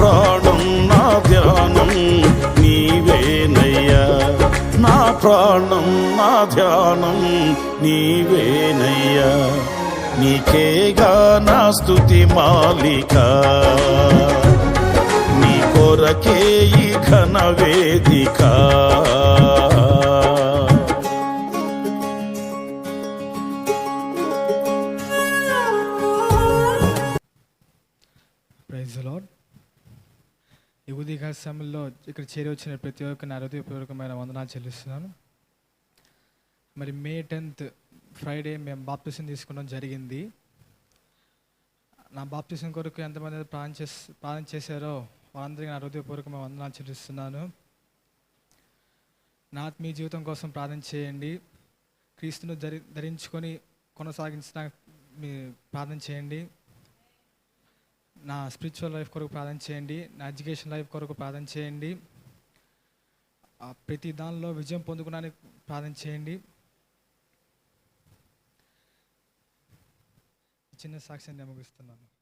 ప్రాణం నా ధ్యానం నీవేనయ్యా. నా ప్రాణం నా ధ్యానం నీవేనయ్యా. నీకేగా నా స్థుతి మాలిక. నీ కొరకే ఈ ఘన వేదిక. ప్రైజ్ లాడ్ ఈ సమయంలో ఇక్కడ చేరి వచ్చిన ప్రతి ఒక్కరిని హృదయపూర్వకమైన వందనాలు చెల్లిస్తున్నాను. మరి మే టెన్త్ ఫ్రైడే మేము బాప్తిసం తీసుకోవడం జరిగింది. నా బాప్తిసం కొరకు ఎంతమంది అయితే ప్రాణం చేస్ ప్రాణం చేశారో వాళ్ళందరికీ నా హృదయపూర్వకమైన వందనాలు చెల్లిస్తున్నాను. నా ఆత్మీయ జీవితం కోసం ప్రార్థన చేయండి. క్రీస్తును ధరి ధరించుకొని కొనసాగించడానికి మీ ప్రార్థన చేయండి. నా స్పిరిచువల్ లైఫ్ కొరకు ప్రార్థన చేయండి నా ఎడ్యుకేషన్ లైఫ్ కొరకు ప్రార్థన చేయండి. ప్రతి దానిలో విజయం పొందుకోవడానికి ప్రార్థన చేయండి. చిన్న సాక్ష్యం నేను ముగిస్తున్నాను